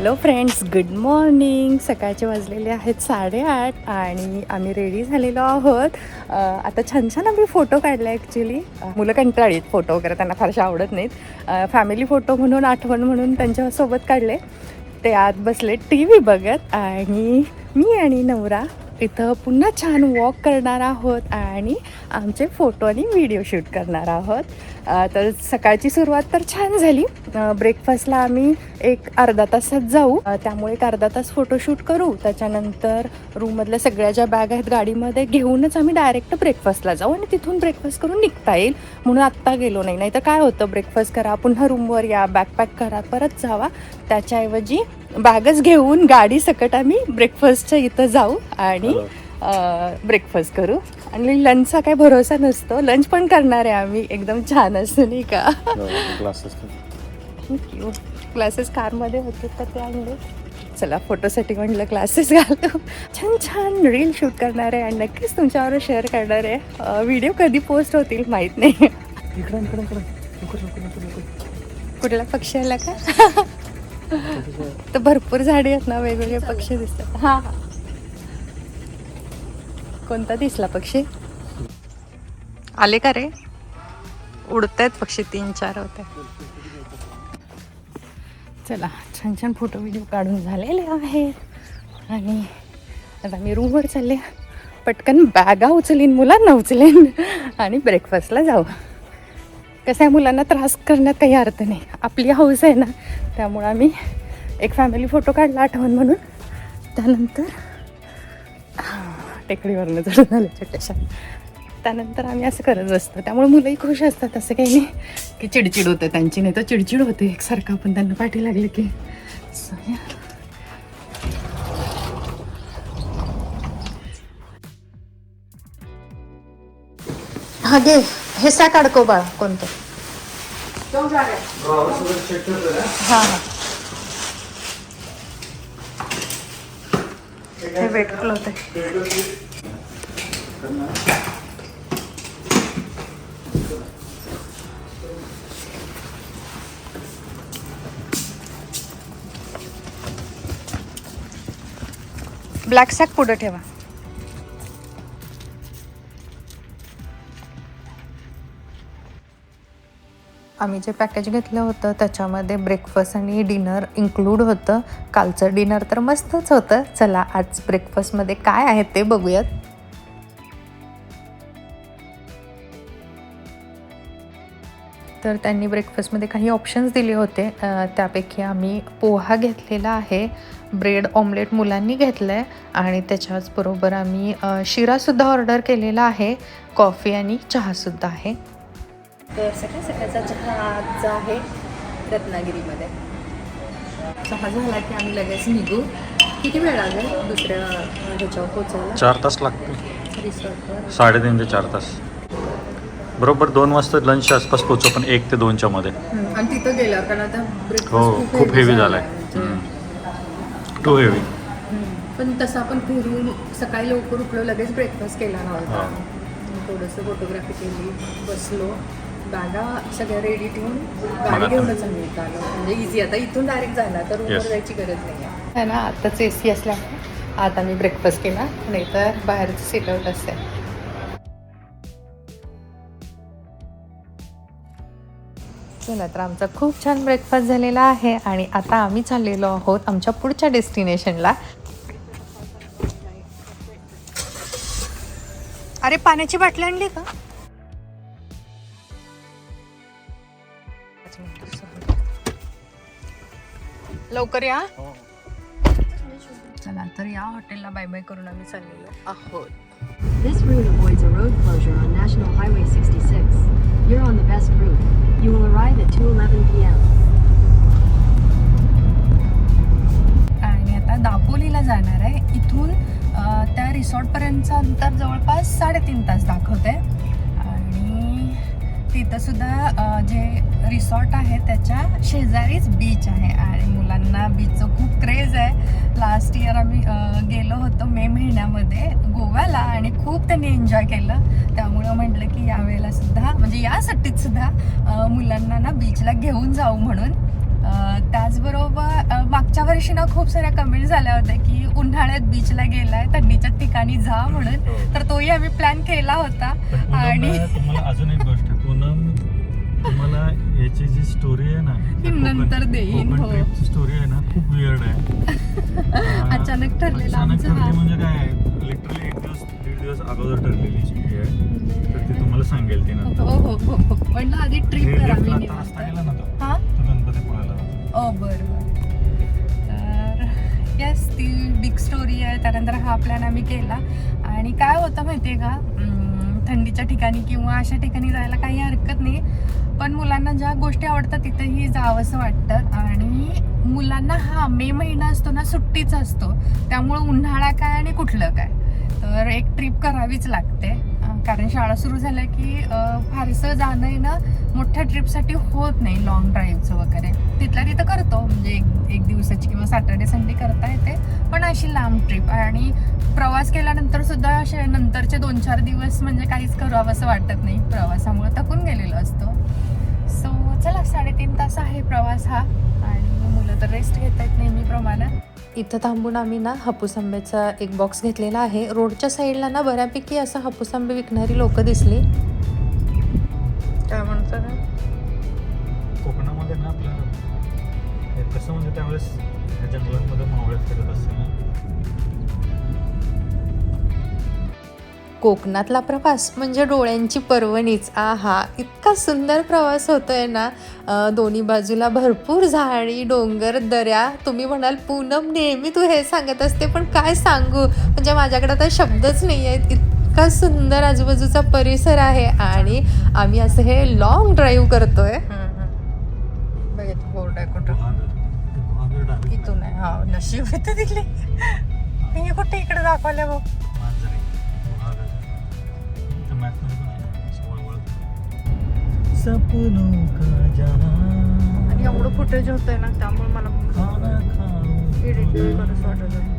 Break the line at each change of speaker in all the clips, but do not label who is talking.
Hello friends good morning. सकाळचे वाजलेले आहेत साडेआठ आणि आम्ही रेडी झालेलो आहोत. आता छान छान आम्ही फोटो काढले ॲक्च्युली मुलं कंटाळीत फोटो वगैरे त्यांना फारशा आवडत नाहीत. फॅमिली फोटो म्हणून आठवण म्हणून त्यांच्यासोबत काढले. ते आत बसले टी व्ही बघत आणि मी आणि नवरा इथं पुन्हा छान वॉक करणार आहोत आणि आमचे फोटो आणि व्हिडिओ शूट करणार आहोत. तर सकाळची सुरुवात तर छान झाली. ब्रेकफास्टला आम्ही एक अर्धा तासात जाऊ. त्यामुळे एक अर्धा तास फोटोशूट करू. त्याच्यानंतर रूममधल्या सगळ्या ज्या बॅग आहेत गाडीमध्ये घेऊनच आम्ही डायरेक्ट ब्रेकफास्टला जाऊ आणि तिथून ब्रेकफास्ट करून निघता येईल. म्हणून आत्ता गेलो नाही. नाही तर काय होतं? ब्रेकफास्ट करा पुन्हा रूमवर या बॅकपॅक करा परत जावा. त्याच्याऐवजी बॅगच घेऊन गाडी सकट आम्ही ब्रेकफास्टच्या इथं जाऊ आणि ब्रेकफास्ट करू. आणि लंचचा काही भरोसा नसतो. लंच पण करणार आहे आम्ही. एकदम छान असं नाही का?
क्लासेस
क्लासेस कारमध्ये होते तर ते आणले. चला फोटोसाठी म्हटलं क्लासेस घालतो छान छान रील शूट करणार आहे. आणि नक्कीच तुमच्यावर शेअर करणार आहे. व्हिडिओ कधी पोस्ट होतील माहीत नाही. कुठला पक्षी आला का? तर भरपूर झाडे आहेत ना वेगवेगळे पक्षी दिसतात. हां हां. कोणता दिसला पक्षी? आले का रे? उडत आहेत पक्षी तीन चार होते. चला छान छान फोटो व्हिडिओ काढून झालेले आहेत आणि आता मी रूमवर चालले. पटकन बॅगा उचलीन मुलांना उचलेन. आणि ब्रेकफास्टला जाऊ कसं आहे मुलांना त्रास करण्यात काही अर्थ नाही. आपली हाऊस आहे ना त्यामुळं आम्ही एक फॅमिली फोटो काढला आठवण म्हणून. त्यानंतर हां, टेकडीवरनं चढून आलं छोट्याशा. त्यानंतर आम्ही असं करत असतो त्यामुळे मुलंही खुश असतात असं काही नाही. की चिडचिड होते त्यांची नाही तर चिडचिड होते एकसारखं. आपण त्यांना पाठी लागले की. हा घे. हे सॅक अडकव बाळा कोणतं? हां हां. हे वेट क्लॉथ आहे ब्लॅक सॅक पुढं ठेवा. आम्ही जे पॅकेज घेतलं होतं त्याच्यामध्ये ब्रेकफास्ट आणि डिनर इन्क्लूड होतं. कालचं डिनर तर मस्तच होतं. चला आज ब्रेकफास्टमध्ये काय आहे ते बघूयात. तर त्यांनी ब्रेकफास्टमध्ये काही ऑप्शन्स दिले होते. त्यापैकी आम्ही पोहा घेतलेला आहे ब्रेड ऑमलेट मुलांनी घेतलं आहे आणि त्याच्याचबरोबर आम्ही शिरासुद्धा ऑर्डर केलेला आहे कॉफी आणि चहासुद्धा आहे. तर सकाळ सकाळचा चहा आजचा आहे रत्नागिरीमध्ये. चहा झाला की आम्ही लगेच निघू. किती वेळ लागेल दुसऱ्या ह्याच्यावर पोचायला
चार तास लागते
रिसॉर्टवर.
साडेतीन ते चार तास. बरोबर दोन वाजता लंचच्या आसपास पोहोचू पण एक ते दोनच्या मध्ये.
आणि तिथं गेल्यावर कारण आता breakfast
हो खूप हेवी झालाय. टू हेवी
हम्म. पण तसं आपण फिरून सकाळी लवकर उठलो लगेच ब्रेकफास्ट केला नव्हता. थोडंसं फोटोग्राफी केली बसलो. बॅगा सगळ्या रेडी ठेवून
आता-
गाडी घेऊनच आम्ही इथं आलो. म्हणजे इझी आता इथून डायरेक्ट जाणार तर रूमवर
Yes.
जायची गरज नाही आहे ना आताच ए सी असल्यामुळे. आता मी ब्रेकफास्ट केला नाहीतर बाहेरचं सीट आउट असते चला तर आमचा खूप छान ब्रेकफास्ट झालेला आहे आणि आता आम्ही चाललेलो आहोत आमच्या पुढच्या डेस्टिनेशनला अरे पाण्याची बाटली आणली का? लवकर या. चला तर या हॉटेलला बाय बाय करून आम्ही चाललेलो आहोत.
This route avoids a road closure on National Highway 66. You're on the best route. You will arrive at 2:11 p.m.
आणि आता दापोलीला जाणार आहे इथून त्या रिसॉर्टपर्यंतचा अंतर जवळपास साडेतीन तास दाखवते आहे तिथं सुद्धा जे रिसॉर्ट आहे त्याच्या शेजारीच बीच आहे आणि मुलांना बीचचं खूप क्रेज आहे. लास्ट इयर आम्ही गेलो होतो मे महिन्यामध्ये गोव्याला आणि खूप त्यांनी एन्जॉय केलं. त्यामुळं म्हटलं की यावेळेला सुद्धा म्हणजे या सुट्टीत सुद्धा मुलांना ना बीचला घेऊन जाऊ म्हणून. त्याचबरोबर मागच्या वर्षी ना खूप साऱ्या कमेंट झाल्या होत्या की उन्हाळ्यात बीचला गेलाय थंडीच्या ठिकाणी जा म्हणून.
हो.
तर तोही आम्ही प्लॅन केला होता. आणि
अजून एक गोष्ट पूनम तुम्हाला याची जी स्टोरी आहे ना
नंतर देईन, हो.
ट्रिपची स्टोरी आहे ना खूप वियर्ड आहे.
अचानक ठरलेलं
अचानक
आमचं
ठरली
हा.
म्हणजे काय लिटरली एक दिवस दीड दिवस अगोदर ठरलेली ही आहे तर ती तुम्हाला सांगेल ती
हो
नंतर.
हो हो हो म्हणलं आधी ट्रिप
हे
करावी
आता रस्ता
निवांत.
गेला ना तो
हा?
तो गणपतीपुळ्याला जातो.
ओ बरं बरं. तर येस ती बिग स्टोरी आहे. त्यानंतर हा प्लॅन आम्ही केला. आणि काय होतं माहिती आहे का? अं, थंडीच्या ठिकाणी किंवा अशा ठिकाणी जायला काही हरकत नाही. पण मुलांना ज्या गोष्टी आवडतात तिथेही जावंसं वाटतं. आणि मुलांना हा मे महिना असतो ना सुट्टीचा असतो. त्यामुळं उन्हाळा काय आणि कुठलं काय? तर एक ट्रिप करावीच लागते. कारण शाळा सुरू झाल्या की फारसं जाणं येणं मोठ्या ट्रिपसाठी होत नाही लॉंग ड्राईव्हचं वगैरे. तिथल्या तिथं करतो म्हणजे एक एक दिवसाची किंवा सॅटर्डे संडे करता येते. पण अशी लांब ट्रिप आणि प्रवास केल्यानंतर सुद्धा असे नंतरचे दोन चार दिवस म्हणजे काहीच करावं असं वाटत नाही. प्रवासामुळे थकून गेलेलो असतो. सो चला साडेतीन तास आहे प्रवास हा. आणि मुलं तर रेस्ट घेत आहेत नेहमीप्रमाणे. इथं थांबून आम्ही ना हापूस आंब्याचा एक बॉक्स घेतलेला आहे. रोडच्या साईडला ना बऱ्यापैकी असं हापूस आंबे विकणारी लोक दिसली. काय म्हणतात
कोकणामध्ये ना आपलं कसं म्हणजे त्यावेळेस जंगलांमध्ये मावळे फिरत असते ना
कोकणातला प्रवास म्हणजे डोळ्यांची पर्वणीच. आहा इतका सुंदर प्रवास होतोय ना. अं, दोन्ही बाजूला भरपूर झाडी डोंगर दऱ्या. तुम्ही म्हणाल पूनम नेहमी तू हे सांगत असते पण काय सांगू? म्हणजे माझ्याकडे आता शब्दच नाही आहेत इतका सुंदर आजूबाजूचा परिसर आहे आणि आम्ही असं हे लॉंग ड्राईव्ह करतोय. बोर्ड आहे इथून आहे. हा नशीब मी कुठे इकडे दाखवल्या बघ.
सपनों का जहां
आणि एवढं फुटेज होतंय ना त्यामुळे मला
खाना खाऊं
एडिट करत वाटत आहे.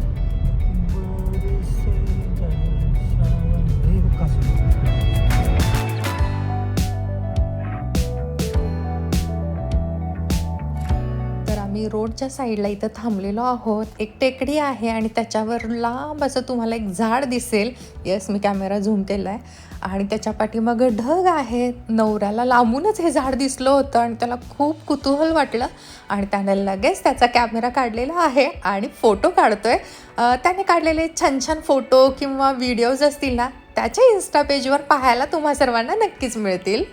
बरसे बरसावन. हे बघ कासव.
तर आम्ही रोडच्या साईडला इथं थांबलेलो आहोत एक टेकडी आहे आणि त्याच्यावर लांब असं तुम्हाला एक झाड दिसेल येस मी कॅमेरा झूम केला आहे आणि त्याच्या पाठीमागं ढग आहे. नवऱ्याला लांबूनच हे झाड दिसलं होतं आणि त्याला खूप कुतूहल वाटलं. आणि त्याने लगेच त्याचा कॅमेरा काढलेला आहे आणि फोटो काढतोय. आहे त्याने काढलेले छान छान फोटो किंवा व्हिडिओज असतील ना त्याच्या इन्स्टा पेजवर पाहायला तुम्हा सर्वांना नक्कीच मिळतील.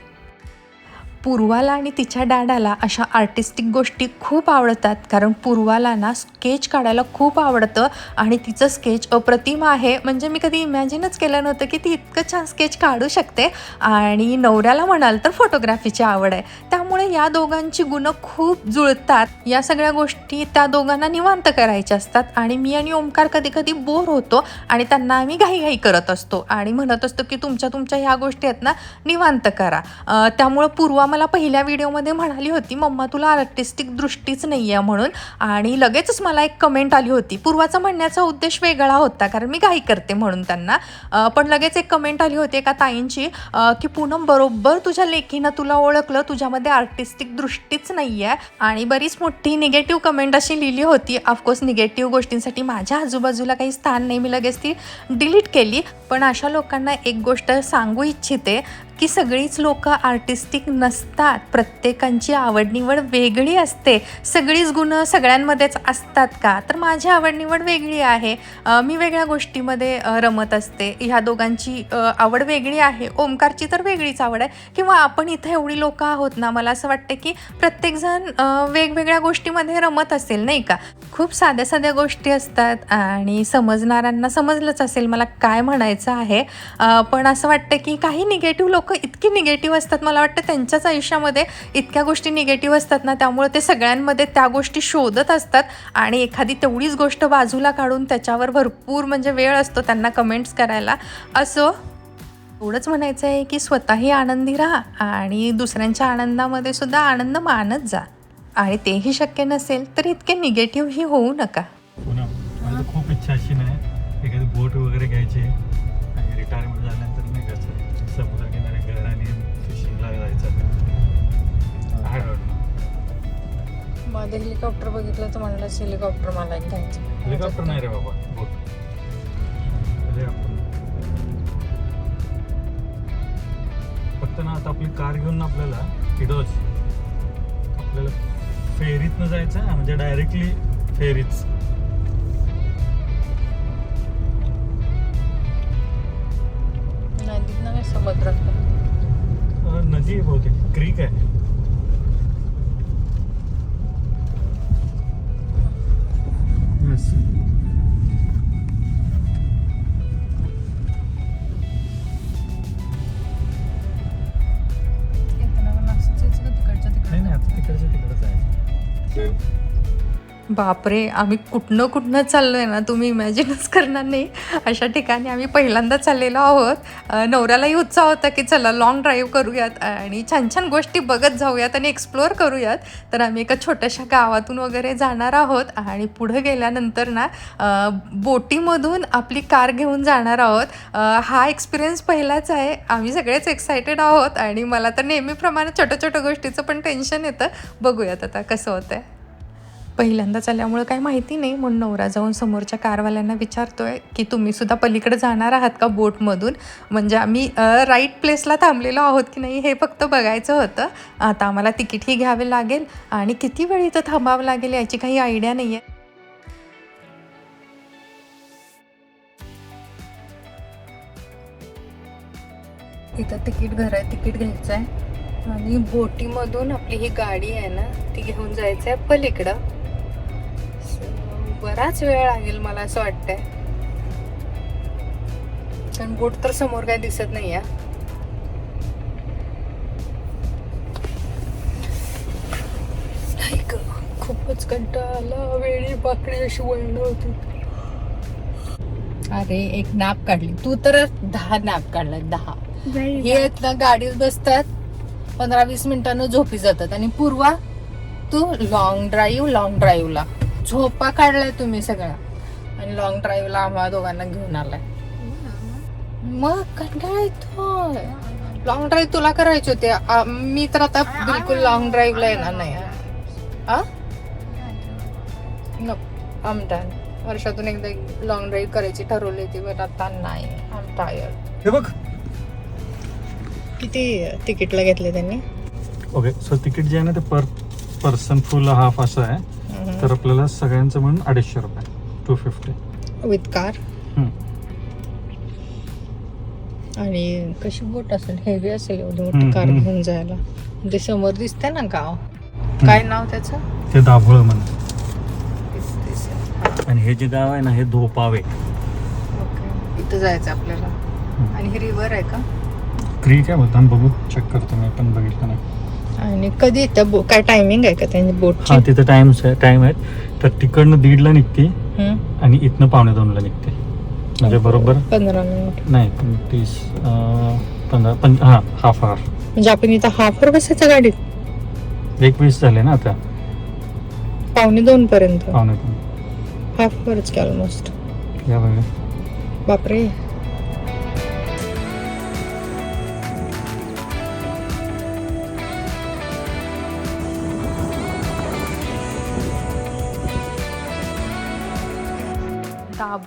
पूर्वाला आणि तिच्या डॅडाला अशा आर्टिस्टिक गोष्टी खूप आवडतात. कारण पूर्वाला ना स्केच काढायला खूप आवडतं आणि तिचं स्केच अप्रतिम आहे. म्हणजे मी कधी इमॅजिनच केलं नव्हतं की ती इतकं छान स्केच काढू शकते. आणि नवऱ्याला म्हणाल तर फोटोग्राफीची आवड आहे. त्यामुळे या दोघांची गुणं खूप जुळतात. या सगळ्या गोष्टी त्या दोघांना निवांत करायच्या असतात. आणि मी आणि ओमकार कधी कधी बोर होतो आणि त्यांना आम्ही घाईघाई करत असतो. आणि म्हणत असतो की तुमच्या तुमच्या ह्या गोष्टी आहेत ना निवांत करा. त्यामुळं पूर्वा मला पहिल्या व्हिडिओमध्ये म्हणाली होती मम्मा तुला आर्टिस्टिक दृष्टीच नाही आहे म्हणून. आणि लगेचच मला एक कमेंट आली होती. पूर्वाचा म्हणण्याचा उद्देश वेगळा होता कारण मी घाई करते म्हणून त्यांना. पण लगेच एक कमेंट आली होती एका ताईंची की पूनम बरोबर तुझ्या लेखीनं तुला ओळखलं तुझ्यामध्ये आर्टिस्टिक दृष्टीच नाही आहे आणि बरीच मोठी निगेटिव्ह कमेंट अशी लिहिली होती. ऑफकोर्स निगेटिव्ह गोष्टींसाठी माझ्या आजूबाजूला काही स्थान नाही मी लगेच ती डिलीट केली. पण अशा लोकांना एक गोष्ट सांगू इच्छिते की सगळीच लोक आर्टिस्टिक नसतात. प्रत्येकांची आवड निवड वेगळी असते. सगळीच गुणं सगळ्यांमध्येच असतात का? तर माझी आवडनिवड वेगळी आहे. मी वेगळ्या गोष्टीमध्ये रमत असते. ह्या दोघांची आवड वेगळी आहे. ओमकारची तर वेगळीच आवड आहे. किंवा आपण इथं एवढी लोकं आहोत ना मला असं वाटतं की प्रत्येकजण वेगवेगळ्या गोष्टीमध्ये रमत असेल नाही का? खूप साध्या साध्या गोष्टी असतात आणि समजणाऱ्यांना समजलंच असेल मला काय म्हणायचं आहे. पण असं वाटतं की काही निगेटिव्ह लोक इतकी निगेटिव्ह असतात. मला वाटतं त्यांच्याच आयुष्यामध्ये इतक्या गोष्टी निगेटिव्ह असतात ना त्यामुळे ते सगळ्यांमध्ये त्या गोष्टी शोधत असतात आणि एखादी तेवढीच गोष्ट बाजूला काढून त्याच्यावर भरपूर म्हणजे वेळ असतो त्यांना कमेंट्स करायला. असो एवढंच म्हणायचं आहे की स्वतःही आनंदी राहा आणि दुसऱ्यांच्या आनंदामध्ये सुद्धा आनंद मानत जा. आणि तेही शक्य नसेल तर इतके निगेटिव्हही होऊ नका.
हो खूप इच्छा अशी नाही.
मध्ये हेलिकॉप्टर बघितलं तर म्हणलं हेलिकॉप्टर मला एक घ्यायचं.
हेलिकॉप्टर नाही रे बाबा बोट. फक्त ना आता आपली कार घेऊन ना आपल्याला किडोज. आपल्याला फेरीतनं जायचं आहे, म्हणजे डायरेक्टली फेरीच
नदीत ना काय समुद्रात
नदी आहे बहुतेक क्रीक आहे.
बापरे आम्ही कुठनं कुठनं चाललो आहे ना तुम्ही इमॅजिनच करणार नाही. अशा ठिकाणी आम्ही पहिल्यांदा चाललेलो आहोत. नवऱ्यालाही उत्साह होता की चला लॉंग ड्राईव्ह करूयात आणि छान छान गोष्टी बघत जाऊयात आणि एक्सप्लोअर करूयात. तर आम्ही एका छोट्याशा गावातून वगैरे जाणार आहोत आणि पुढं गेल्यानंतर ना बोटीमधून आपली कार घेऊन जाणार आहोत. हा एक्सपिरियन्स पहिलाच आहे. आम्ही सगळेच एक्सायटेड आहोत आणि मला तर नेहमीप्रमाणे छोट्या छोट्या गोष्टीचं पण टेन्शन येतं. बघूयात आता कसं होतं आहे पहिल्यांदाच आल्यामुळं काही माहिती नाही. म्हणून नवरा जाऊन समोरच्या कारवाल्यांना विचारतोय की तुम्ही सुद्धा पलीकडे जाणार आहात का बोटमधून? म्हणजे आम्ही राईट प्लेसला थांबलेलो आहोत की नाही हे फक्त बघायचं होतं. आता आम्हाला तिकीटही घ्यावे लागेल आणि किती वेळ इथं थांबावं लागेल याची काही आयडिया नाही आहे इथं तिकीट घर आहे तिकीट घ्यायचं आहे आणि बोटीमधून आपली ही गाडी आहे ना ती घेऊन जायचं आहे पलीकडं. बराच वेळ लागेल मला असं वाटतंय. कारण बोट तर समोर काय दिसत नाही ग, खूपच कंटाळा वेळी बाकडी अशी वळणं होती. अरे एक नॅप काढली. तू तर दहा नॅप काढलाय दहा. हे आहेत ना गाडीत बसतात पंधरा वीस मिनिटांनं झोपी जातात. आणि पूर्वा तू लॉंग ड्राईव्ह लॉंग ड्राईव्हला झोपा काढलाय तुम्ही सगळा. आणि लॉंग ड्राईव्हला आम्हाला दोघांना घेऊन आलाय. मग कंटाळा येतोय. लॉंग ड्राईव्ह तुला करायची होती. आ- मी तर आता बिलकुल लॉंग ड्राईव्हला येणार नाही. आ? नको वर्षातून एकदा लॉंग ड्राईव्ह करायची ठरवली होती बट आता नाही. आम टायर्ड
हे बघ.
किती तिकीटला घेतले त्यांनी?
ओके सो तिकीट जे आहे ना ते पर पर्सन फुल हाफ असं आहे. तर आपल्याला सगळ्यांचं म्हणून अडीचशे रुपये. टू फिफ्टी
विथ कार आणि कशी बोट असेल? हेवी असेल एवढी मोठी कार. घेऊन जायला. ते समोर दिसतंय ना गाव. काय नाव त्याचं?
ते दाभोळ म्हणून
दिसतंय.
आणि हे जे गाव आहे ना हे धोपावे.
ओके. इथं जायचं आपल्याला. आणि ही रिव्हर आहे का?
क्रीक आहे बघू चेक करतो मी पण बघितलं नाही.
आणि कधी त्या बो काय टायमिंग आहे का त्यांची बोटची
हा तिथे टाइम टाइम आहेत. तर तिकडनं दीडला निघते. आणि इथनं पावणे दोनला निघते. म्हणजे बरोबर?
पंधरा मिनिट
नाही तीस अं, पंधरा पं हां हाफ आवर
म्हणजे आपण इथं हाफ वर बसायचं गाडीत?
एक वीस झाले ना आता.
पावणे दोन पर्यंत.
पावणे दोन.
हाफ वरच की ऑलमोस्ट
या बघा.
बापरे.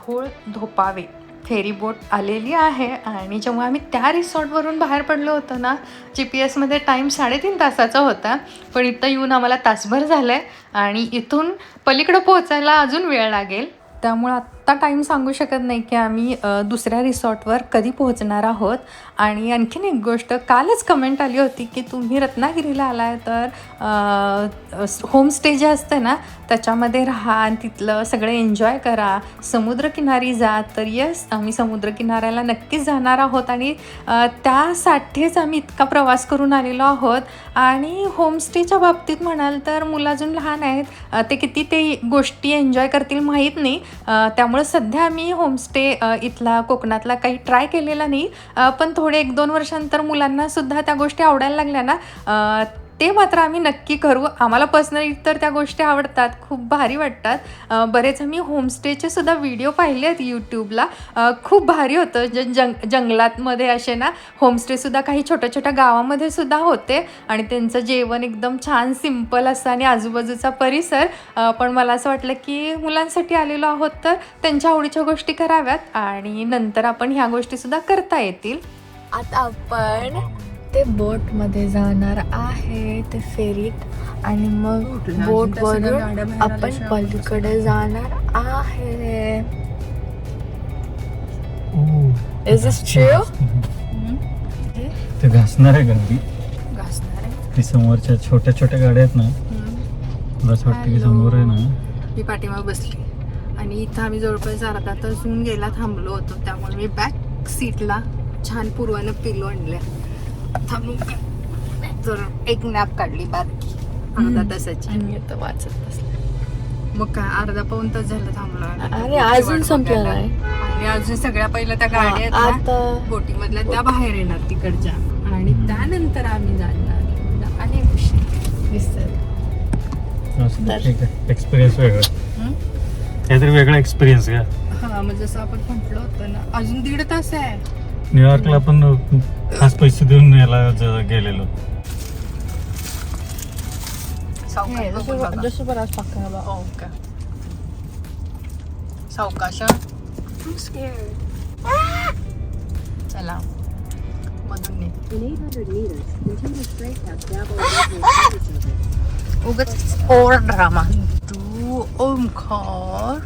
दाभोळ धोपावे. फेरी बोट आलेली आहे आणि जेव्हा आम्ही त्या रिसॉर्टवरून बाहेर पडलो होतो ना जी पी एसमध्ये टाईम साडेतीन तासाचा होता पण इथं येऊन आम्हाला तासभर झालं आहे आणि इथून पलीकडं पोहोचायला अजून वेळ लागेल. त्यामुळे आत्ता टाईम सांगू शकत नाही की आम्ही दुसऱ्या रिसॉर्टवर कधी पोहोचणार आहोत. आणि आणखीन एक गोष्ट कालच कमेंट आली होती की तुम्ही रत्नागिरीला आलाय तर होमस्टे जे असते ना त्याच्यामध्ये राहा आणि तिथलं सगळं एन्जॉय करा. समुद्रकिनारी जा तर येस आम्ही समुद्रकिनाऱ्याला नक्कीच जाणार आहोत. आणि त्यासाठीच आम्ही इतका प्रवास करून आलेलो आहोत. आणि होमस्टेच्या बाबतीत म्हणाल तर मुलं अजून लहान आहेत. ते किती ते गोष्टी एन्जॉय करतील माहीत नाही. त्या त्यामुळे सध्या मी होमस्टे इथला कोकणातला काही ट्राय केलेला नाही. पण थोडे एक दोन वर्षांतर मुलांना सुद्धा त्या गोष्टी आवडायला लागल्या ना.
ते मात्र आम्ही नक्की करू. आम्हाला पर्सनली तर त्या गोष्टी आवडतात खूप भारी वाटतात. बरेच आम्ही होमस्टेचे सुद्धा व्हिडिओ पाहिले आहेत यूट्यूबला खूप भारी होतं. जे जंग जंगलातमध्ये असे ना होमस्टेसुद्धा काही छोट्या छोट्या गावामध्ये सुद्धा होते. आणि त्यांचं जेवण एकदम छान सिंपल असतं आणि आजूबाजूचा परिसर. पण मला असं वाटलं की मुलांसाठी आलेलो आहोत तर त्यांच्या आवडीच्या गोष्टी कराव्यात. आणि नंतर आपण ह्या गोष्टीसुद्धा करता येतील. आता आपण ते बोटमध्ये जाणार आहे ते फेरीत. आणि मग बोट वरून आपण पलीकडे जाणार आहे. Is this true?
ते घासणार आहे गाडी
घासणार आहे.
ती समोरच्या छोट्या छोट्या गाड्या आहेत ना मला असं वाटतं की समोर आहे ना.
मी पाठीमाग बसली. आणि इथं आम्ही जवळपास अर्धा तास होऊन गेला थांबलो होतो. त्यामुळे मी बॅक सीटला छान पूर्वानं पिलो आणल्या. तर एक नॅप काढली बारकी अर्धा तासाची. आणि आता वाचत बसले. मग काय अर्धा पाऊन तास झालं थांबलो
आणि अजून संपलं नाही
आणि अजून सगळ्या पहिल्या त्या गाड्या आहेत बोटिंग मधल्या त्या बाहेर येणार तिकडच्या. आणि त्यानंतर आम्ही जाणार. आणि
आहे एक्सपिरियन्स वेगळा.
हं?
काहीतरी वेगळा एक्सपिरियन्स घ्या
हा मग जसं आपण म्हटलं होतं ना अजून दीड तास आहे.
न्यूयॉर्कला आपण खास पैसे देऊन याला ज- गेलेलो.
सावकाश बघून बघा.
जसं पण आज पक्का बा
हो का सावकाश चला मधून नाही
In 800 meters, continue straight past Dabo National Forest Service.
उगच ओर drama. Tu Omkar.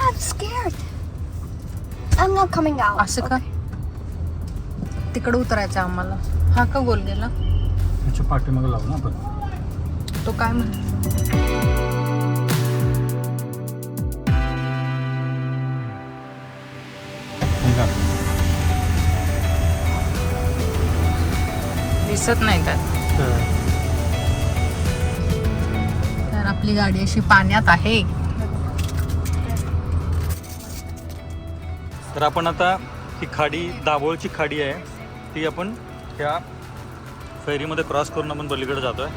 I'm scared. I'm not coming out.
असं का? तिकडे उतरायचं आम्हाला. हा का गोल गेला?
त्याच्या पाठीमागे लावू ना आपण.
तो काय म्हणतो दिसत नाही का? तर आपली गाडी अशी पाण्यात आहे.
तर आपण आता ही खाडी दाभोळची खाडी आहे. ती आपण त्या फेरीमध्ये क्रॉस करून आपण पलीकडे जातोय.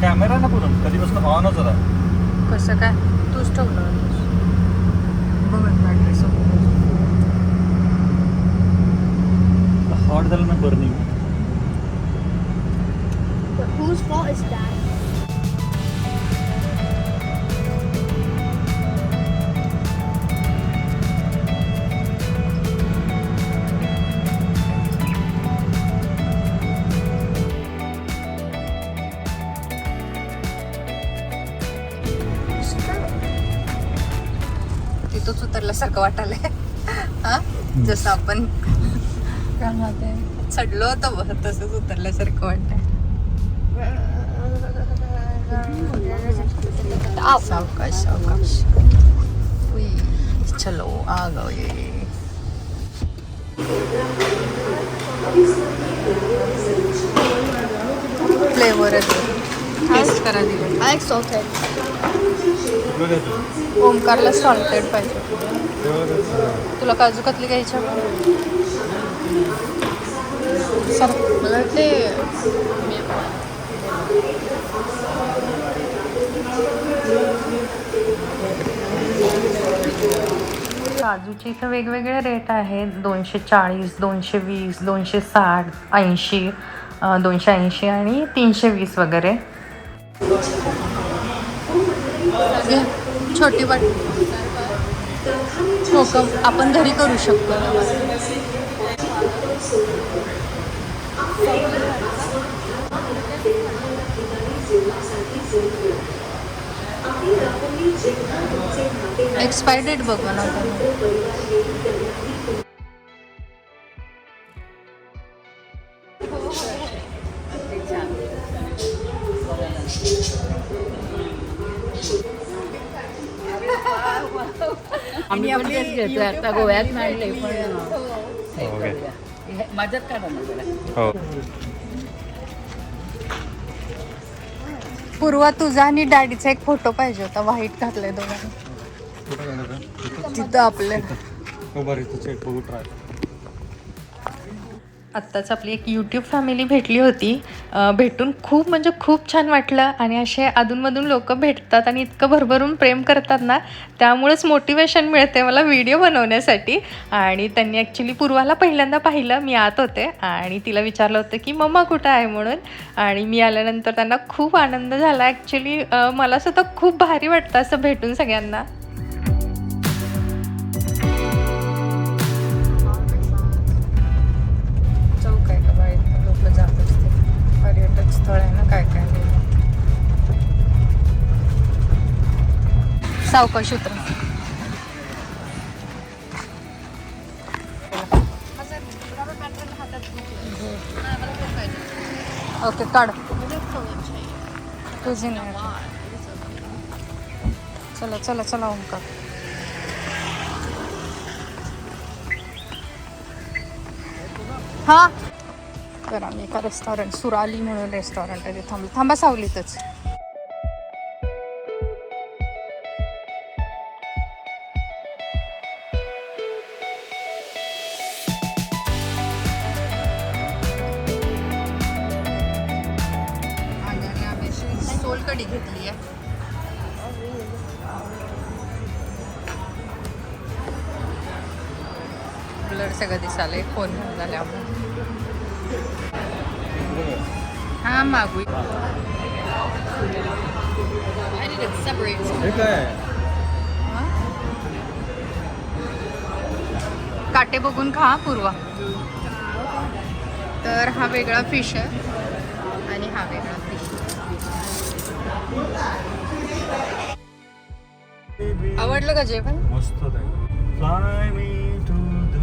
कॅमेरा ना पुढून कधीपासून ऑनच होता?
कसं काय? तूच ठेवलं बघत गाडी
हॉट झालं ना burning
But whose fault is that?
तिथंच उतरल्यासारखं वाटायलंय हा? जसं आपण चढलो होतो बघ तसंच उतरल्यासारखं वाटतंय. सावकाश सावकाश. उई, चलो आ गए फ्लेवर टेस्ट करा दिले.
I like salted.
ओमकारला सॉल्टेड पाहिजे तुला काजू कतली घ्यायच्या सर मला वाटते काजूचे इथं वेगवेगळे रेट आहेत. दोनशे चाळीस दोनशे वीस दोनशे साठ ऐंशी दोनशे ऐंशी आणि तीनशे वीस वगैरे. छोटी वाट हो आपण घरी करू शकतो. एक्सपायर डेट बघ ना.
आम्ही तेच घेतोय. आता गोव्यात आणले पण माझ्यात जरा
हो.
पूर्वा तुझा आणि डॅडीचा एक फोटो पाहिजे होता व्हाईट घातलाय दोघांनी. तिथं आपल्या
बघू ट्राय
आत्ताच आपली एक यूट्यूब फॅमिली भेटली होती. भेटून खूप म्हणजे खूप छान वाटलं. आणि असे अधूनमधून लोक भेटतात आणि इतकं भरभरून प्रेम करतात ना त्यामुळेच मोटिवेशन मिळते मला व्हिडिओ बनवण्यासाठी. आणि त्यांनी ॲक्च्युली पूर्वाला पहिल्यांदा पाहिलं मी आत होते. आणि तिला विचारलं होतं की मम्मा कुठं आहे? म्हणून. आणि मी आल्यानंतर त्यांना खूप आनंद झाला. ॲक्च्युली मला सुद्धा खूप भारी वाटतं असं भेटून सगळ्यांना. पर्यटक स्थळ काय काय सावकाश उतर ओके काढ. तुझी नाही. चला चला चला ओंकार. हां? तर आम्ही एका रेस्टॉरंट सुराली म्हणून रेस्टॉरंट आहे तिथे थांबलो. थांबा सावलीतच. आणि आम्ही सोलकढी घेतली आहे. ब्लर सगळं दिसालंय फोन झाल्यामुळे. हा मागू
हे. काय
काटे बघून खा पूर्वा. तर हा वेगळा फिश आहे आणि हा वेगळा फिश आवडलं का जेवण?
मस्त fly me to the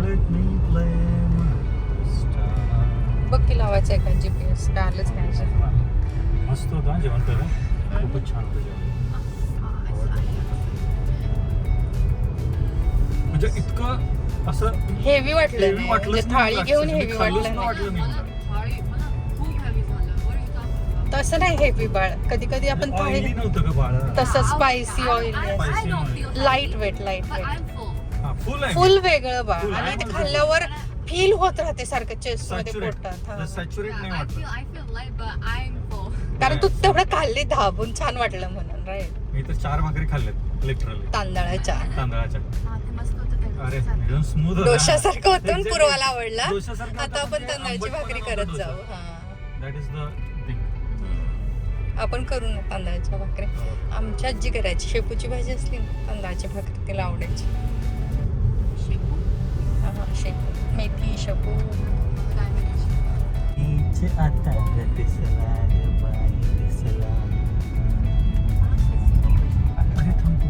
let me play
बघ की लावायचं आहे का? जी पी एस डालच नाही
मस्त होता जेवण तर खूपच छान होतं जेवण. म्हणजे इतकं असं
हेवी वाटलं
हेवी. वाटलं
म्हणजे थाळी घेऊन हेवी वाटलं नाही.
वाटलं नाही.
तसं नाही हेवी बाळ. कधी कधी आपण थाळी
बाळा.
तसं spicy oil. Light weight light weight
full
वेगळं बा
Full.
आणि ते
म्हणजे
खाल्ल्यावर फील होत राहते सारखं चेस्टमध्ये पोटात हा.
सॅच्युरेट नाही वाटलं
कारण तू तेवढं खाल्ली धाबून छान वाटलं म्हणून राईट
मी तर चार भाकरी खाल्ल्यात लिटरली
तांदळाच्या.
तांदळाच्या. अरे एकदम स्मूथ
डोशासारखं होतं पूर्वाला आवडला. आता आपण तांदळाची भाकरी करत. जाऊ हा.
दॅट इज द थिंग
आपण करू ना तांदळाच्या भाकरी. आमची आजी करायची. शेपूची भाजी असली ना तांदळाची भाकरी तिला आवडायची. हा, हा, शेपू मेथी शेपू
आता दिसला दिसला अरे थांब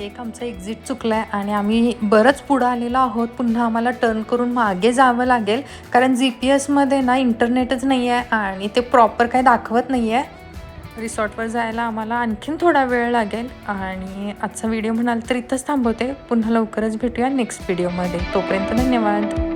एक आमचा एक्झिट चुकलाय आणि आम्ही बरंच पुढं आलेलो आहोत. पुन्हा आम्हाला टर्न करून मागे जावं लागेल. कारण जी पी एसमध्ये ना इंटरनेटच नाही आहे आणि ते प्रॉपर काही दाखवत नाही आहे रिसॉर्टवर जायला आम्हाला आणखीन थोडा वेळ लागेल आणि आजचा व्हिडिओ म्हणाल तर इथंच थांबवते. पुन्हा लवकरच भेटूया नेक्स्ट व्हिडिओमध्ये. तोपर्यंत धन्यवाद.